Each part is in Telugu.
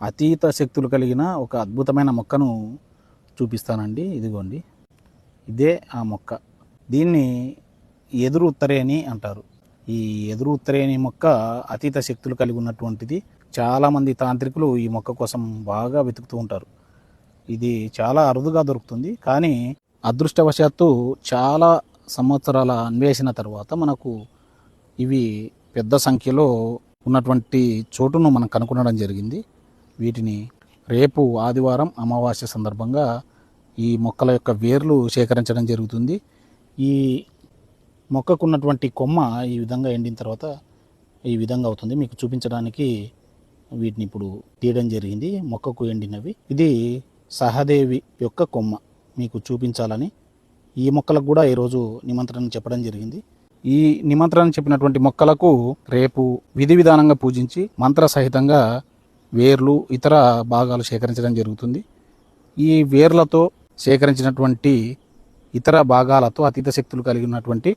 అతీత శక్తులు కలిగిన ఒక అద్భుతమైన మొక్కను చూపిస్తానండి. ఇదిగోండి. ఇదే ఆ మొక్క. దీన్ని ఎదురు ఉత్తరేణి అంటారు. ఈ ఎదురు ఉత్తరేణి మొక్క అతీత శక్తులు కలిగి ఉన్నటువంటిది. చాలామంది తాంత్రికులు ఈ మొక్క కోసం బాగా వెతుకుతూ ఉంటారు. ఇది చాలా అరుదుగా దొరుకుతుంది. కానీ అదృష్టవశాత్తు చాలా సంవత్సరాల అన్వేషణ తర్వాత మనకు ఇవి పెద్ద సంఖ్యలో ఉన్నటువంటి చోటును మనం కనుగొనడం జరిగింది. వీటిని రేపు ఆదివారం అమావాస్య సందర్భంగా ఈ మొక్కల యొక్క వేర్లు సేకరించడం జరుగుతుంది. ఈ మొక్కకున్నటువంటి కొమ్మ ఈ విధంగా ఎండిన తర్వాత ఈ విధంగా అవుతుంది. మీకు చూపించడానికి వీటిని ఇప్పుడు తీయడం జరిగింది. మొక్కకు ఎండినవి. ఇది సహదేవి యొక్క కొమ్మ. మీకు చూపించాలని ఈ మొక్కలకు కూడా ఈరోజు నిమంత్రణ చెప్పడం జరిగింది. ఈ నిమంత్రణ చెప్పినటువంటి మొక్కలకు రేపు విధి విధానంగా పూజించి మంత్ర సహితంగా వేర్లు ఇతర భాగాలు సేకరించడం జరుగుతుంది. ఈ వేర్లతో సేకరించినటువంటి ఇతర భాగాలతో అతీత శక్తులు కలిగి ఉన్నటువంటి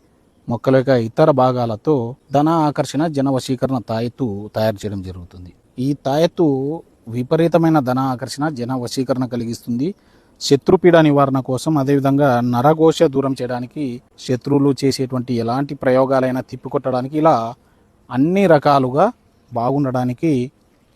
మొక్కల యొక్క ఇతర భాగాలతో ధన ఆకర్షణ జన వశీకరణ తాయెత్తు తయారు చేయడం జరుగుతుంది. ఈ తాయెత్తు విపరీతమైన ధన ఆకర్షణ జన వశీకరణ కలిగిస్తుంది. శత్రుపీడ నివారణ కోసం అదేవిధంగా నరఘోష దూరం చేయడానికి శత్రువులు చేసేటువంటి ఎలాంటి ప్రయోగాలైనా తిప్పికొట్టడానికి ఇలా అన్ని రకాలుగా బాగుండడానికి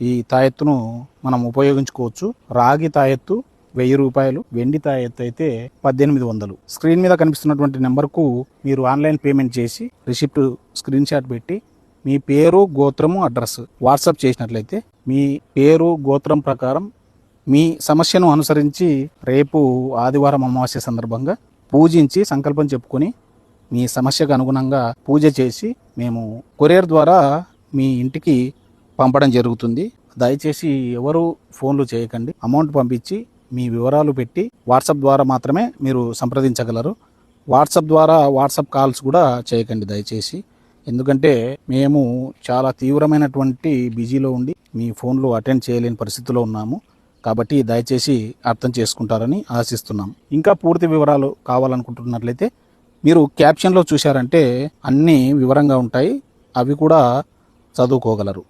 ఈ తాయెత్తును మనం ఉపయోగించుకోవచ్చు. రాగి తాయెత్తు వెయ్యి రూపాయలు వెండి తాయెత్తు అయితే పద్దెనిమిది వందలు. స్క్రీన్ మీద కనిపిస్తున్నటువంటి నెంబర్కు మీరు ఆన్లైన్ పేమెంట్ చేసి రిసిప్ట్ స్క్రీన్ షాట్ పెట్టి మీ పేరు గోత్రము అడ్రస్ వాట్సాప్ చేసినట్లయితే మీ పేరు గోత్రం ప్రకారం మీ సమస్యను అనుసరించి రేపు ఆదివారం అమావాస్య సందర్భంగా పూజించి సంకల్పం చెప్పుకొని మీ సమస్యకు అనుగుణంగా పూజ చేసి మేము కొరియర్ ద్వారా మీ ఇంటికి పంపడం జరుగుతుంది. దయచేసి ఎవరు ఫోన్లు చేయకండి. అమౌంట్ పంపించి మీ వివరాలు పెట్టి వాట్సాప్ ద్వారా మాత్రమే మీరు సంప్రదించగలరు. వాట్సాప్ ద్వారా వాట్సాప్ కాల్స్ కూడా చేయకండి దయచేసి. ఎందుకంటే మేము చాలా తీవ్రమైనటువంటి బిజీలో ఉండి మీ ఫోన్లు అటెండ్ చేయలేని పరిస్థితిలో ఉన్నాము. కాబట్టి దయచేసి అర్థం చేసుకుంటారని ఆశిస్తున్నాం. ఇంకా పూర్తి వివరాలు కావాలనుకుంటున్నట్లయితే మీరు క్యాప్షన్లో చూశారంటే అన్నీ వివరంగా ఉంటాయి. అవి కూడా చదువుకోగలరు.